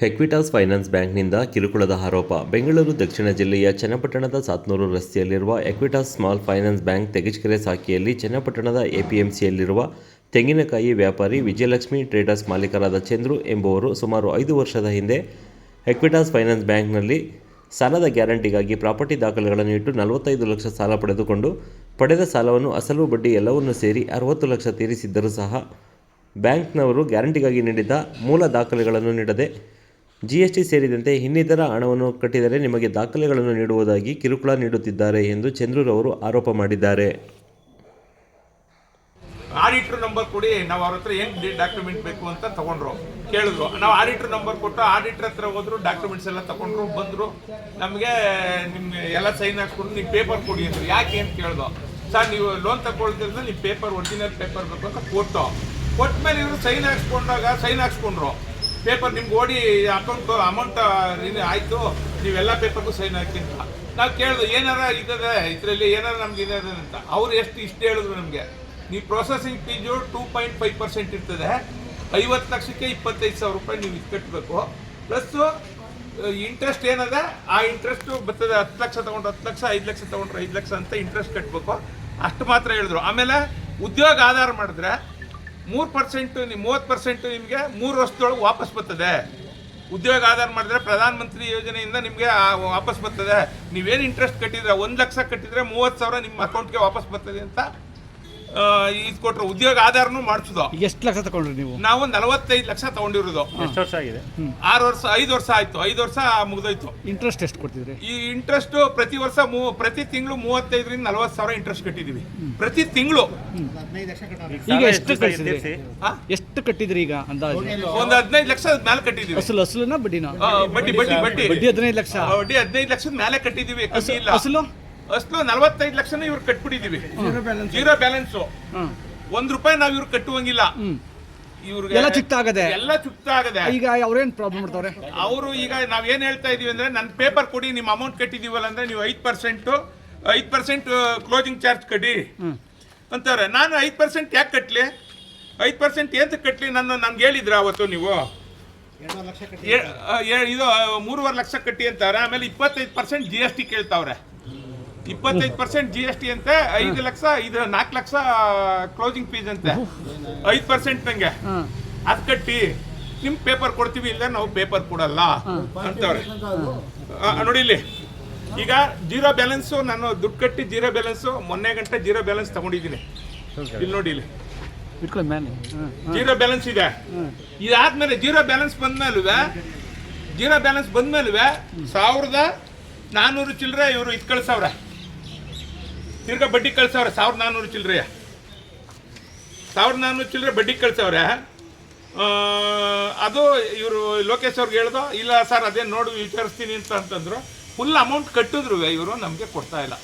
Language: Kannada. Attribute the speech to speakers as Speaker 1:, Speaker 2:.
Speaker 1: ಎಕ್ವಿಟಾಸ್ ಫೈನಾನ್ಸ್ ಬ್ಯಾಂಕ್ನಿಂದ ಕಿರುಕುಳದ ಆರೋಪ. ಬೆಂಗಳೂರು, ದಕ್ಷಿಣ ಜಿಲ್ಲೆಯ ಚನ್ನಪಟ್ಟಣದ ಸಾತ್ನೂರು ರಸ್ತೆಯಲ್ಲಿರುವ ಎಕ್ವಿಟಾಸ್ ಸ್ಮಾಲ್ ಫೈನಾನ್ಸ್ ಬ್ಯಾಂಕ್ ತೆಗಿಚಕೆರೆ ಸಾಕಿಯಲ್ಲಿ ಚನ್ನಪಟ್ಟಣದ ಎಪಿಎಂಸಿಯಲ್ಲಿರುವ ತೆಂಗಿನಕಾಯಿ ವ್ಯಾಪಾರಿ ವಿಜಯಲಕ್ಷ್ಮಿ ಟ್ರೇಡರ್ಸ್ ಮಾಲೀಕರಾದ ಚಂದ್ರು ಎಂಬುವರು ಸುಮಾರು ಐದು ವರ್ಷದ ಹಿಂದೆ ಎಕ್ವಿಟಾಸ್ ಫೈನಾನ್ಸ್ ಬ್ಯಾಂಕ್ನಲ್ಲಿ ಸಾಲದ ಗ್ಯಾರಂಟಿಗಾಗಿ ಪ್ರಾಪರ್ಟಿ ದಾಖಲೆಗಳನ್ನು ಇಟ್ಟು ನಲವತ್ತೈದು ಲಕ್ಷ ಸಾಲ ಪಡೆದುಕೊಂಡು, ಪಡೆದ ಸಾಲವನ್ನು ಅಸಲು ಬಡ್ಡಿ ಎಲ್ಲವನ್ನೂ ಸೇರಿ ಅರವತ್ತು ಲಕ್ಷ ತೀರಿಸಿದ್ದರೂ ಸಹ ಬ್ಯಾಂಕ್ನವರು ಗ್ಯಾರಂಟಿಗಾಗಿ ನೀಡಿದ್ದ ಮೂಲ ದಾಖಲೆಗಳನ್ನು ನೀಡದೆ ಜಿಎಸ್ಟಿ ಸೇರಿದಂತೆ ಇನ್ನಿತರ ಹಣವನ್ನು ಕಟ್ಟಿದರೆ ನಿಮಗೆ ದಾಖಲೆಗಳನ್ನು ನೀಡುವುದಾಗಿ ಕಿರುಕುಳ ನೀಡುತ್ತಿದ್ದಾರೆ ಎಂದು ಚಂದ್ರೂರವರು ಆರೋಪ ಮಾಡಿದ್ದಾರೆ.
Speaker 2: ಆಡಿಟರ್ ನಂಬರ್ ಕೊಡಿ, ನಾವು ಅವ್ರ ಹತ್ರ ಏನ್ ಡಾಕ್ಯುಮೆಂಟ್ ಬೇಕು ಅಂತ ತಗೊಂಡ್ರು. ಕೇಳಿದ್ರು. ನಾವು ಆಡಿಟರ್ ನಂಬರ್ ಕೊಟ್ಟು ಆಡಿಟರ್ ಹತ್ರ ಹೋದ್ರು ಡಾಕ್ಯುಮೆಂಟ್ಸ್ ಎಲ್ಲ ತಗೊಂಡ್ರು, ಬಂದ್ರು. ನಮಗೆ ನಿಮ್ಮ ಎಲ್ಲ ಸೈನ್ ಹಾಕ್ಸ್ಕೊಂಡು ನೀವು ಪೇಪರ್ ಕೊಡಿ ಅಂದ್ರು. ಯಾಕೆ ಅಂತ ಕೇಳ್ದು. ಸರ್, ನೀವು ಲೋನ್ ತಗೊಳ್ತಿದ್ರೆ ನೀವು ಪೇಪರ್ ಒರಿಜಿನಲ್ ಪೇಪರ್ ಬೇಕು ಅಂತ ಕೊಟ್ಟು. ಕೊಟ್ಮೇಲೆ ಇವರು ಸೈನ್ ಹಾಕ್ಸ್ಕೊಂಡಾಗ ಸೈನ್ ಹಾಕ್ಸ್ಕೊಂಡ್ರು. ಪೇಪರ್ ನಿಮ್ಗೆ ಓಡಿ ಅಕೌಂಟ್ ಅಮೌಂಟ್ ಆಯಿತು, ನೀವೆಲ್ಲ ಪೇಪರ್ಗೂ ಸೈನ್ ಹಾಕಿ ಅಂತ ನಾವು ಕೇಳಿದ್ವು ಏನಾರ ಇದ್ದದೆ ಇದರಲ್ಲಿ ಏನಾರ ನಮ್ಗೆ ಇದೆ ಅಂತ. ಅವ್ರು ಎಷ್ಟು ಇಷ್ಟು ಹೇಳಿದ್ರು ನಮಗೆ. ನೀವು processing fees two point five percent ಇರ್ತದೆ. ಐವತ್ತು ಲಕ್ಷಕ್ಕೆ ಇಪ್ಪತ್ತೈದು ಸಾವಿರ ರೂಪಾಯಿ ನೀವು ಇದು ಕಟ್ಟಬೇಕು ಪ್ಲಸ್ಸು ಇಂಟ್ರೆಸ್ಟ್ ಏನದ? ಆ ಇಂಟ್ರೆಸ್ಟು ಬರ್ತದೆ ಹತ್ತು ಲಕ್ಷ ತೊಗೊಂಡ್ರೆ ಹತ್ತು ಲಕ್ಷ, ಐದು ಲಕ್ಷ ತೊಗೊಂಡ್ರೆ ಐದು ಲಕ್ಷ ಅಂತ ಇಂಟ್ರೆಸ್ಟ್ ಕಟ್ಟಬೇಕು ಅಷ್ಟು ಮಾತ್ರ ಹೇಳಿದ್ರು. ಆಮೇಲೆ ಉದ್ಯೋಗ ಆಧಾರ ಮಾಡಿದ್ರೆ ಮೂರು ಪರ್ಸೆಂಟ್ ಮೂವತ್ತು ಪರ್ಸೆಂಟ್ ನಿಮಗೆ ಮೂರು ವರ್ಷದೊಳಗೆ ವಾಪಸ್ ಬರ್ತದೆ. ಉದ್ಯೋಗ ಆಧಾರ ಮಾಡಿದ್ರೆ ಪ್ರಧಾನ ಮಂತ್ರಿ ಯೋಜನೆಯಿಂದ ನಿಮಗೆ ವಾಪಸ್ ಬರ್ತದೆ. ನೀವೇನು ಇಂಟ್ರೆಸ್ಟ್ ಕಟ್ಟಿದ್ರೆ, ಒಂದು ಲಕ್ಷ ಕಟ್ಟಿದ್ರೆ ಮೂವತ್ತು ಸಾವಿರ ನಿಮ್ಮ ಅಕೌಂಟ್ಗೆ ವಾಪಸ್ ಬರ್ತದೆ ಅಂತ ಇದು ಕೊಟ್ಟರು ಉದ್ಯೋಗ ಆಧಾರನು ಮಾಡಿಸೋದು.
Speaker 3: ಎಷ್ಟು ಲಕ್ಷ ತಗೊಂಡ್ರಿ ನೀವು?
Speaker 2: ನಾವು ನಲವತ್ತೈದು ಲಕ್ಷ ತಗೊಂಡಿರೋದು.
Speaker 4: ಎಷ್ಟು ವರ್ಷ ಆಗಿದೆ?
Speaker 2: ಆರು ವರ್ಷ ಐದು ವರ್ಷ ಆಯ್ತು. ಐದು ವರ್ಷ ಮುಗ್ದೋಯ್ತು.
Speaker 3: ಇಂಟ್ರೆಸ್ಟ್ ಎಷ್ಟು ಕೊಡ್ತಿದ್ರಿ?
Speaker 2: ಈ ಇಂಟ್ರೆಸ್ಟ್ ಪ್ರತಿ ವರ್ಷ ಮೂ- ಪ್ರತಿ ತಿಂಗಳು ಮೂವತ್ತೈದರಿಂದ ನಲವತ್ತು ಸಾವಿರ ಇಂಟ್ರೆಸ್ಟ್ ಕಟ್ಟಿದೀವಿ. ಪ್ರತಿ ತಿಂಗಳು.
Speaker 3: ಈಗ ಎಷ್ಟು ಕಟ್ಟಿದ್ರಿ. ಎಷ್ಟು ಕಟ್ಟಿದ್ರಿ ಈಗ ಅಂದಾಜು?
Speaker 2: ಒಂದು ಹದಿನೈದು ಲಕ್ಷದ ಮೇಲೆ ಕಟ್ಟಿದೀವಿ.
Speaker 3: ಅಸಲು ಅಸಲುನ ಬಡ್ಡಿನ?
Speaker 2: ಬಡ್ಡಿ ಬಡ್ಡಿ ಬಡ್ಡಿ.
Speaker 3: ಬಡ್ಡಿ ಹದಿನೈದು ಲಕ್ಷ.
Speaker 2: ಬಡ್ಡಿ ಹದಿನೈದು ಲಕ್ಷದ ಮೇಲೆ ಕಟ್ಟಿದೀವಿ.
Speaker 3: ಅಸಲು
Speaker 2: ಅಸಲು ನಲವತ್ತೈದು ಲಕ್ಷನ ಇವ್ರು ಕಟ್ಬಿಟ್ಟಿದೀವಿ ಜೀರೋ ಬ್ಯಾಲೆನ್ಸ್. ಒಂದ್ ರೂಪಾಯಿ ನಾವ್ ಇವ್ರು ಕಟ್ಟುವಂಗಿಲ್ಲ. ಇವ್ರಿಗೆ
Speaker 3: ಎಲ್ಲ ಚುಕ್ತ ಆಗದೆ
Speaker 2: ಎಲ್ಲ ಚುಕ್ತ ಆಗದೆ
Speaker 3: ಈಗ ಅವ್ರೇನ್ ಪ್ರಾಬ್ಲಮ್ ಮಾಡ್ತಾವ್ರೆ?
Speaker 2: ಅವರು ಈಗ ನಾವ್ ಏನ್ ಹೇಳ್ತಾ ಇದೀವಿ ಅಂದ್ರೆ ನನ್ನ ಪೇಪರ್ ಕೊಡಿ ನಿಮ್ಮ ಅಮೌಂಟ್ ಕಟ್ಟಿದೀವಲ್ಲ ಅಂದ್ರೆ ನೀವು ಐದ್ ಪರ್ಸೆಂಟ್ ಐದ್ ಪರ್ಸೆಂಟ್ ಕ್ಲೋಸಿಂಗ್ ಚಾರ್ಜ್ ಕಟ್ಟಿ ಅಂತಾರೆ ನಾನು ಐದ್ ಪರ್ಸೆಂಟ್ ಯಾಕೆ ಕಟ್ಲಿ? ಐದ್ ಪರ್ಸೆಂಟ್ ಏನ್ ಕಟ್ಲಿ ನನ್ನ ನನ್ಗೆ ಹೇಳಿದ್ರ ಅವತ್ತು ನೀವು? ಇದು ಮೂರುವರೆ ಲಕ್ಷ ಕಟ್ಟಿ ಅಂತಾರೆ. ಆಮೇಲೆ ಇಪ್ಪತ್ತೈದು ಪರ್ಸೆಂಟ್ ಜಿ ಎಸ್ ಟಿ ಕೇಳ್ತಾವ್ರೆ. ಇಪ್ಪತ್ತೈದು ಪರ್ಸೆಂಟ್ ಜಿ ಎಸ್ ಟಿ ಅಂತೆ ಐದು ಲಕ್ಷ ಇದು ನಾಲ್ಕು ಲಕ್ಷ ಕ್ಲೋಸಿಂಗ್ ಫೀಸ್ ಅಂತೆ. ಐದು ಪರ್ಸೆಂಟ್ ನಂಗೆ ಅದು ಕಟ್ಟಿ ನಿಮ್ ಪೇಪರ್ ಕೊಡ್ತೀವಿ ಇಲ್ಲ ನಾವು ಪೇಪರ್ ಕೊಡಲ್ಲ ಅಂತವ್ರೆ. ನೋಡಿ ಇಲ್ಲಿ. ಈಗ ಜೀರೋ ಬ್ಯಾಲೆನ್ಸು ನಾನು ದುಡ್ಡು ಕಟ್ಟಿ ಜೀರೋ ಬ್ಯಾಲೆನ್ಸು ಮೊನ್ನೆ ಗಂಟೆ ಜೀರೋ ಬ್ಯಾಲೆನ್ಸ್ ತಗೊಂಡಿದ್ದೀನಿ. ಇಲ್ಲಿ ನೋಡಿ ಇಲ್ಲಿ. ಜೀರೋ ಬ್ಯಾಲೆನ್ಸ್ ಇದೆ. ಇದಾದ್ಮೇಲೆ ಜೀರೋ ಬ್ಯಾಲೆನ್ಸ್ ಬಂದ್ಮೇಲೆ ಜೀರೋ ಬ್ಯಾಲೆನ್ಸ್ ಬಂದ್ಮೇಲೆ ಸಾವಿರದ ನಾನ್ನೂರು ಚಿಲ್ಲರೆ ಇವರು ಇದು ಕಳ್ಸವ್ರೆ ತಿರ್ಗಾ ಬಡ್ಡಿ ಕಳ್ಸವ್ರೆ, ಸಾವಿರದ ನಾನ್ನೂರು ಚಿಲ್ಲರೆ ಸಾವಿರದ ನಾನ್ನೂರು ಚಿಲ್ಲರೆ ಬಡ್ಡಿ ಕಳ್ಸವ್ರೆ. ಅದು ಇವರು ಲೋಕೇಶ್ ಅವ್ರಿಗೆ ಹೇಳ್ದು, ಇಲ್ಲ ಸರ್ ಅದೇ ನೋಡಿ, ವಿಚಾರಿಸ್ತೀನಿ ಅಂತ ಅಂತಂದ್ರು. ಫುಲ್ ಅಮೌಂಟ್ ಕಟ್ಟಿದ್ರು ಇವರು, ನಮಗೆ ಕೊಡ್ತಾ ಇಲ್ಲ.